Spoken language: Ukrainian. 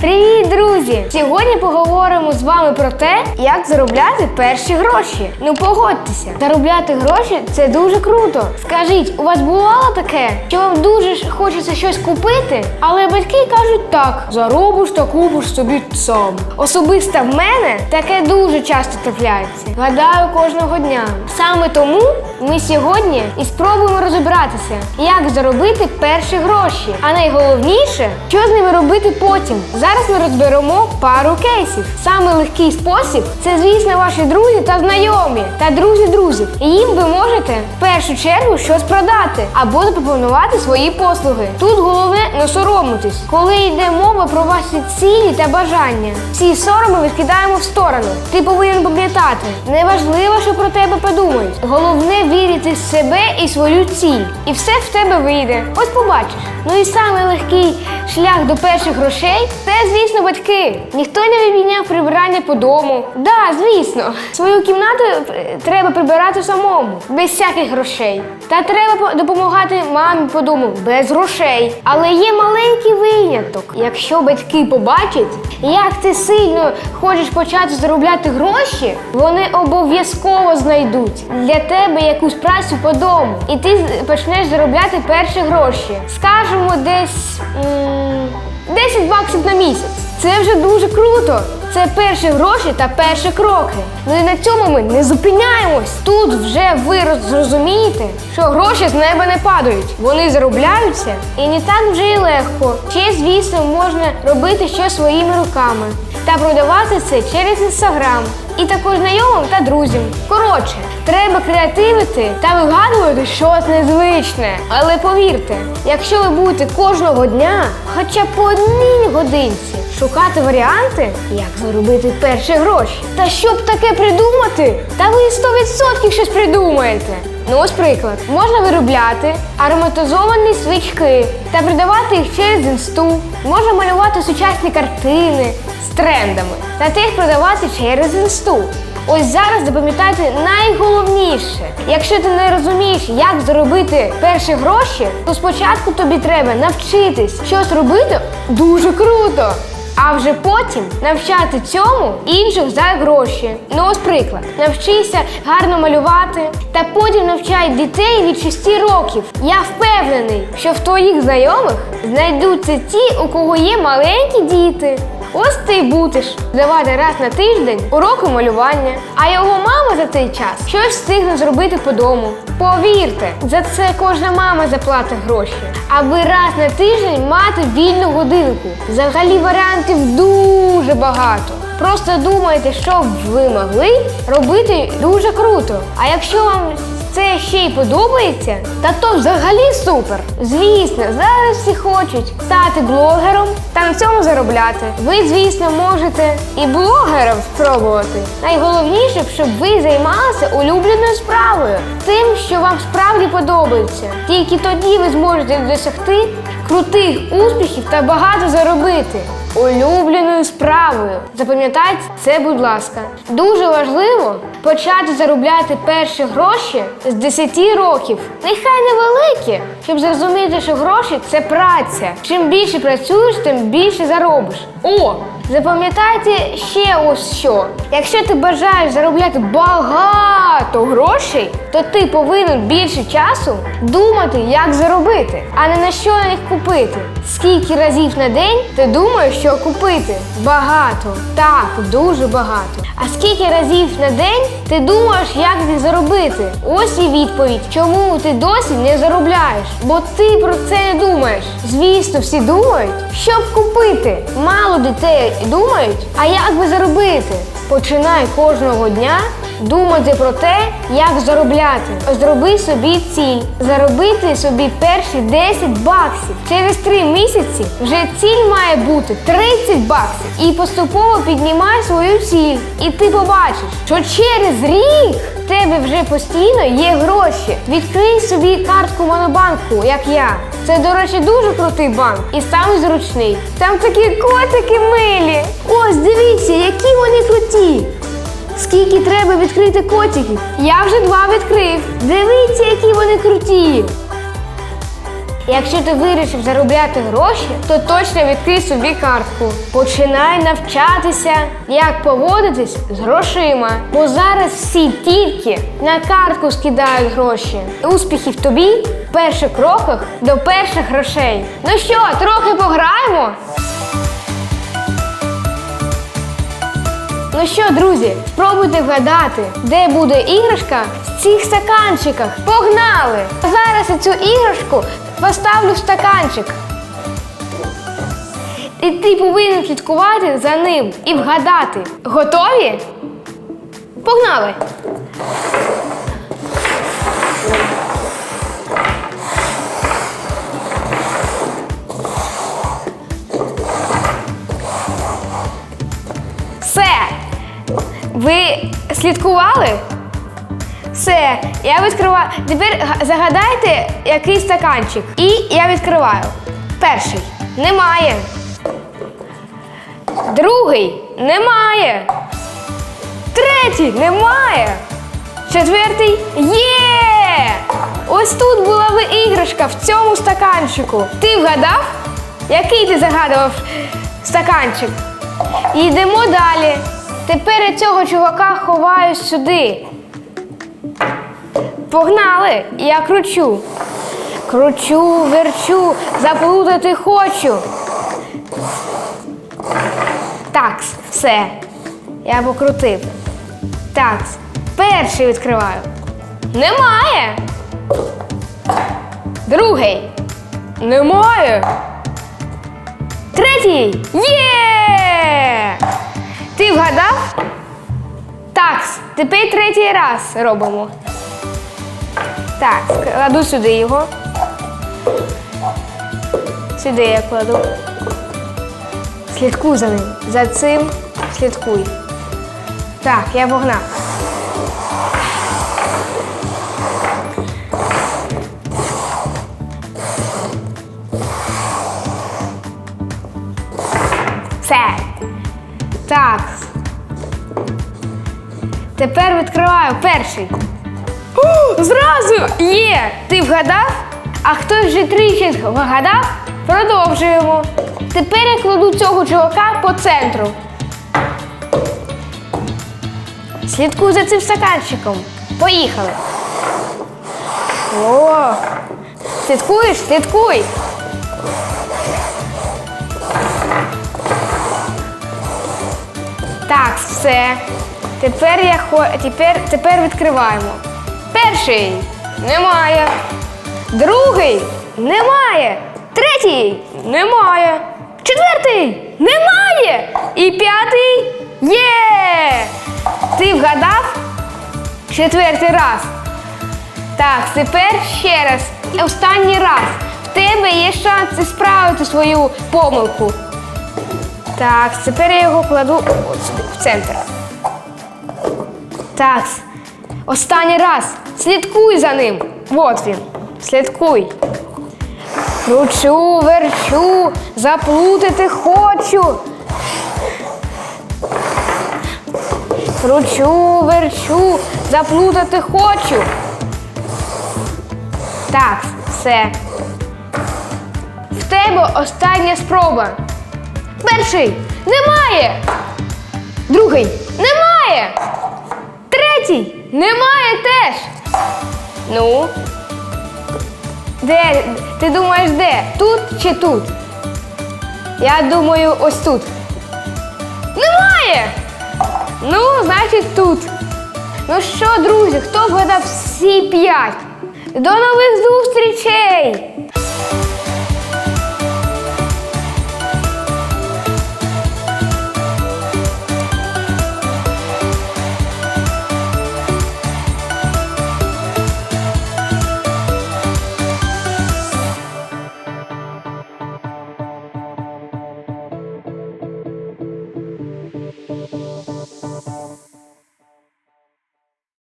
Привіт, друзі! Сьогодні поговоримо з вами про те, як заробляти перші гроші. Ну погодьтеся, заробляти гроші це дуже круто. Скажіть, у вас бувало таке, що вам дуже хочеться щось купити, але батьки кажуть так: заробиш та купиш собі сам. Особисто в мене таке дуже часто трапляється. Гадаю, кожного дня. Саме тому ми сьогодні і спробуємо розібратися, як заробити перші гроші. А найголовніше, що з ними робити потім. Зараз ми розберемо пару кейсів. Саме легкий спосіб це, звісно, ваші друзі та знайомі та друзі друзів. Їм ви можете в першу чергу щось продати або запропонувати свої послуги. Тут головне не соромитись, коли йде мова про ваші цілі та бажання. Всі сороми відкидаємо в сторону. Ти повинен пам'ятати, неважливо, що про тебе подумають. Головне вірити в себе і свою ціль. І все в тебе вийде. Ось побачиш. Ну і самий легкий шлях до перших грошей це, звісно, батьки. Ніхто не відміняв прибирання по дому. Да, звісно, свою кімнату е, треба прибирати самому, без всяких грошей. Та треба по- допомагати мамі по дому без грошей. Але є маленький виняток. Якщо батьки побачать, як ти сильно хочеш почати заробляти гроші, вони обов'язково знайдуть для тебе якусь працю по дому. І ти почнеш заробляти перші гроші. Скажемо, десь м, 10 баксів на місяць. Це вже дуже круто. Це перші гроші та перші кроки. Ну і на цьому ми не зупиняємось. Тут вже ви зрозумієте, що гроші з неба не падають. Вони заробляються і не так вже і легко. Ще, звісно, можна робити щось своїми руками та продавати це через інстаграм. І також знайомим та друзям. Коротше, треба креативити та вигадувати щось незвичне. Але повірте, якщо ви будете кожного дня, хоча б по одній годинці, шукати варіанти, як заробити перші гроші. Та щоб таке придумати, та ви 100% щось придумаєте. Ну, ось приклад, можна виробляти ароматизовані свічки та продавати їх через інсту. Можна малювати сучасні картини з трендами та теж продавати через інсту. Ось зараз запам'ятайте найголовніше. Якщо ти не розумієш, як заробити перші гроші, то спочатку тобі треба навчитись щось робити дуже круто. А вже потім навчати цьому інших за гроші. Ну ось приклад. Навчися гарно малювати, та потім навчай дітей від 6 років. Я впевнений, що в твоїх знайомих знайдуться ті, у кого є маленькі діти. Ось ти й будеш давати раз на тиждень уроки малювання, а його мама за цей час щось встигне зробити по дому. Повірте, за це кожна мама заплатить гроші, аби раз на тиждень мати вільну годинку. Взагалі варіантів дуже багато. Просто думайте, що б ви могли робити дуже круто. А якщо вам це ще й подобається, та то взагалі супер. Звісно, зараз всі хочуть стати блогером та на цьому заробляти. Ви, звісно, можете і блогером спробувати. Найголовніше, щоб ви займалися улюбленою справою, тим, що вам справді подобається. Тільки тоді ви зможете досягти крутих успіхів та багато заробити. Улюбленою справою. Запам'ятайте це, будь ласка. Дуже важливо почати заробляти перші гроші з 10 років. Нехай невеликі, щоб зрозуміти, що гроші це праця. Чим більше працюєш, тим більше заробиш. О! Запам'ятайте ще ось що. Якщо ти бажаєш заробляти багато грошей, то ти повинен більше часу думати, як заробити, а не на що їх купити. Скільки разів на день ти думаєш, що купити? Багато. Так, дуже багато. А скільки разів на день ти думаєш, як їх заробити? Ось і відповідь, чому ти досі не заробляєш. Бо ти про це не думаєш. Звісно, всі думають, щоб купити. Мало дітей думають, а як би заробити? Починай кожного дня думати про те, як заробляти. Зроби собі ціль. Заробити собі перші 10 баксів. Через 3 місяці вже ціль має бути 30 баксів. І поступово піднімай свою ціль. І ти побачиш, що через рік в тебе вже постійно є гроші. Відкрий собі картку монобанку, як я. Це, до речі, дуже крутий банк і самий зручний. Там такі котики милі. Ось дивіться, які вони круті. Скільки треба відкрити котиків? Я вже два відкрив. Дивіться, які вони круті. Якщо ти вирішив заробляти гроші, то точно відкрий собі картку. Починай навчатися, як поводитись з грошима. Бо зараз всі тільки на картку скидають гроші. Успіхів тобі в перших кроках до перших грошей. Ну що, трохи пограємо? Ну що, друзі, спробуйте вгадати, де буде іграшка в цих стаканчиках. Погнали! Зараз цю іграшку поставлю стаканчик. І ти повинен слідкувати за ним і вгадати. Готові? Погнали! Все. Ви слідкували? Все, я відкриваю. Тепер загадайте, який стаканчик. І я відкриваю. Перший. Немає. Другий. Немає. Третій. Немає. Четвертий. Є! Ось тут була ви іграшка в цьому стаканчику. Ти вгадав? Який ти загадував стаканчик? Йдемо далі. Тепер я цього чувака ховаю сюди. Погнали! Я кручу. Кручу, верчу, заплутати хочу. Так, все. Я покрутив. Так, перший відкриваю. Немає. Другий. Немає. Третій! Є! Ти вгадав? Так, тепер третій раз робимо. Так, кладу сюди його. Сюди я кладу. Слідкуй за ним. За цим слідкуй. Так, я погнав. Все. Так. Тепер відкриваю перший. Зразу є! Ти вгадав? А хтось вже тричі вгадав? Продовжуємо. Тепер я кладу цього чувака по центру. Слідкуй за цим стаканчиком. Поїхали. О! Слідкуєш? Слідкуй. Так, все. Тепер я хо... тепер, тепер відкриваємо. Перший немає. Другий немає. Третій немає. Четвертий немає. І п'ятий є. Ти вгадав? Четвертий раз. Так, тепер ще раз. Останній раз. В тебе є шанс справити свою помилку. Так, тепер я його кладу в центр. Так, останній раз. Слідкуй за ним. От він. Слідкуй. Кручу, верчу, заплутати хочу. Кручу, верчу, заплутати хочу. Так, все. В тебе остання спроба. Перший немає. Другий немає. Третій немає теж. Ну. Де? Ти думаєш, де? Тут чи тут? Я думаю, ось тут. Немає! Ну, значить, тут. Ну що, друзі, хто вгадав всі п'ять? До нових зустрічей!